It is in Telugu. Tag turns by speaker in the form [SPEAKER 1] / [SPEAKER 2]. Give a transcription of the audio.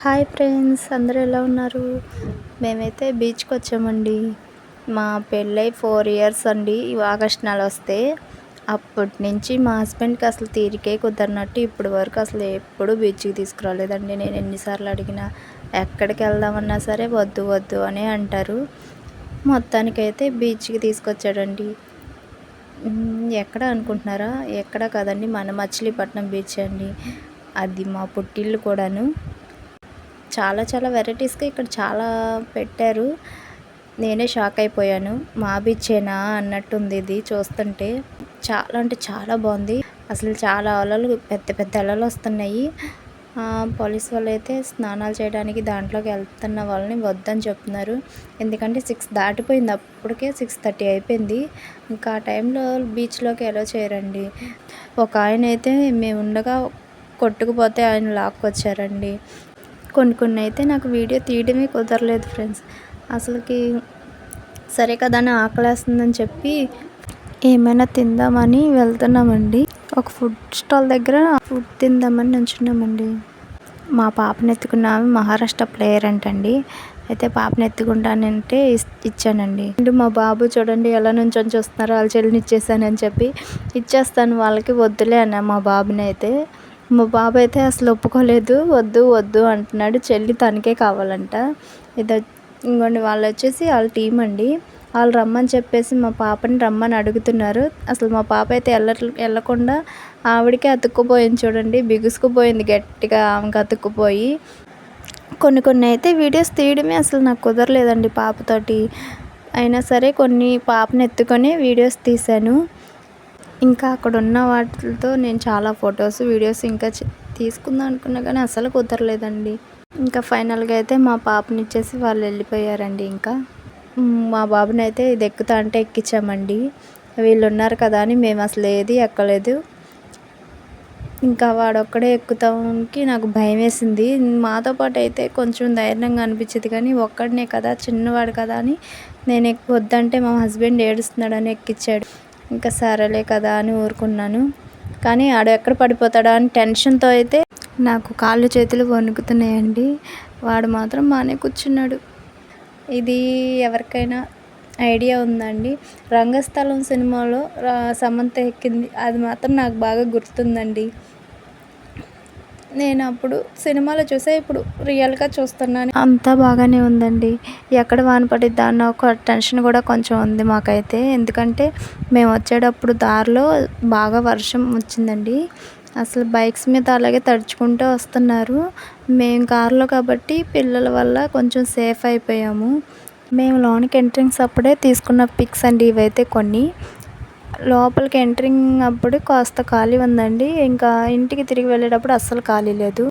[SPEAKER 1] హాయ్ ఫ్రెండ్స్ అందరూ ఎలా ఉన్నారు? మేమైతే బీచ్కి వచ్చామండి. మా పెళ్ళై ఫోర్ ఇయర్స్ అండి ఆగస్ట్ నెల వస్తే. అప్పటి నుంచి మా హస్బెండ్కి అసలు తీరికే కుదరనట్టు ఇప్పటి వరకు అసలు ఎప్పుడు బీచ్కి తీసుకురాలేదండి. నేను ఎన్నిసార్లు అడిగినా ఎక్కడికి వెళ్దామన్నా సరే వద్దు వద్దు అని అంటారు. మొత్తానికైతే బీచ్కి తీసుకొచ్చాడండి. ఎక్కడ అనుకుంటున్నారా? ఎక్కడ కదండి మన మచిలీపట్నం బీచ్ అండి. అది మా పుట్టిల్లు కూడాను. చాలా చాలా వెరైటీస్గా ఇక్కడ చాలా పెట్టారు. నేనే షాక్ అయిపోయాను. మా బీచేనా అన్నట్టుంది ఇది చూస్తుంటే. చాలా అంటే చాలా బాగుంది. అసలు చాలా అలలు పెద్ద పెద్ద అలలు వస్తున్నాయి. పోలీస్ వాళ్ళు అయితే స్నానాలు చేయడానికి దాంట్లోకి వెళ్తున్న వాళ్ళని వద్దని చెప్తున్నారు. ఎందుకంటే సిక్స్ దాటిపోయింది. అప్పటికే సిక్స్ థర్టీ అయిపోయింది. ఇంకా ఆ టైంలో బీచ్లోకి ఎలా చేయరండి ఒక ఆయన అయితే మేము ఉండగా కొట్టుకుపోతే ఆయన లాక్కొచ్చారండి. కొన్ని కొన్ని అయితే నాకు వీడియో తీయడమే కుదరలేదు ఫ్రెండ్స్. అసలుకి సరే కదా అని ఆకలేస్తుందని చెప్పి ఏమైనా తిందామని వెళ్తున్నామండి. ఒక ఫుడ్ స్టాల్ దగ్గర ఫుడ్ తిందామని నుంచున్నామండి. మా పాపని ఎత్తుకున్న ఆమె మహారాష్ట్ర ప్లేయర్ అంటండి. అయితే పాపని ఎత్తుకుంటానంటే ఇస్- ఇచ్చానండి. అండ్ మా బాబు చూడండి ఎలా నుంచొని చూస్తున్నారో వాళ్ళ చెల్లిని ఇచ్చేసానని చెప్పి ఇచ్చేస్తాను వాళ్ళకి వద్దులే అన్న మా బాబుని అయితే. మా బాబు అయితే అసలు ఒప్పుకోలేదు వద్దు వద్దు అంటున్నాడు. చెల్లి తనకే కావాలంట. ఇది ఇంకోండి వాళ్ళు వచ్చేసి వాళ్ళ టీం అండి. వాళ్ళు రమ్మని చెప్పేసి మా పాపని రమ్మని అడుగుతున్నారు. అసలు మా పాప అయితే వెళ్ళ వెళ్ళకుండా ఆవిడకే అతుక్కుపోయింది చూడండి. బిగుసుకుపోయింది గట్టిగా ఆమెకు అతుక్కుపోయి. కొన్ని కొన్ని అయితే వీడియోస్ తీయడమే అసలు నాకు కుదరలేదండి పాపతోటి. అయినా సరే కొన్ని పాపని ఎత్తుకొని వీడియోస్ తీశాను. ఇంకా అక్కడ ఉన్న వాటితో నేను చాలా ఫొటోస్ వీడియోస్ ఇంకా తీసుకుందాం అనుకున్నా కానీ అసలు కుదరలేదండి. ఇంకా ఫైనల్గా అయితే మా పాపని ఇచ్చేసి వాళ్ళు వెళ్ళిపోయారండి ఇంకా. మా బాబుని అయితే ఇది ఎక్కుతా అంటే ఎక్కించామండి వీళ్ళు ఉన్నారు కదా అని మేము అసలు ఏది ఎక్కలేదు. ఇంకా వాడొక్కడే ఎక్కుతానికి నాకు భయం వేసింది మాతో పాటు అయితే కొంచెం ధైర్యంగా అనిపించేది కానీ ఒక్కడనే కదా చిన్నవాడు కదా అని నేను ఎక్కు వద్దంటే మా హస్బెండ్ ఏడుస్తున్నాడని ఎక్కించాడు ఇంకా సరేలే కదా అని ఊరుకున్నాను. కానీ ఆడు ఎక్కడ పడిపోతాడా అని టెన్షన్తో అయితే నాకు కాళ్ళు చేతులు వణుకుతున్నాయండి. వాడు మాత్రం బాగానే కూర్చున్నాడు. ఇది ఎవరికైనా ఐడియా ఉందండి. రంగస్థలం సినిమాలో సమంత ఎక్కింది. అది మాత్రం నాకు బాగా గుర్తుందండి. నేను అప్పుడు సినిమాలో చూసే ఇప్పుడు రియల్గా చూస్తున్నాను. అంతా బాగానే ఉందండి. ఎక్కడ వాన పడిద్దా అన్న ఒక టెన్షన్ కూడా కొంచెం ఉంది మాకైతే. ఎందుకంటే మేము వచ్చేటప్పుడు దారిలో బాగా వర్షం వచ్చిందండి. అసలు బైక్స్ మీద అలాగే తడుచుకుంటూ వస్తున్నారు. మేము కారులో కాబట్టి పిల్లల వల్ల కొంచెం సేఫ్ అయిపోయాము. మేము లోనికి ఎంట్రింగ్స్ అప్పుడే తీసుకున్న పిక్స్ అండి ఇవైతే కొన్ని. లోపలికి ఎంట్రింగ్ అప్పుడు కాస్త ఖాళీ ఉందండి. ఇంకా ఇంటికి తిరిగి వెళ్ళేటప్పుడు అస్సలు ఖాళీ లేదు.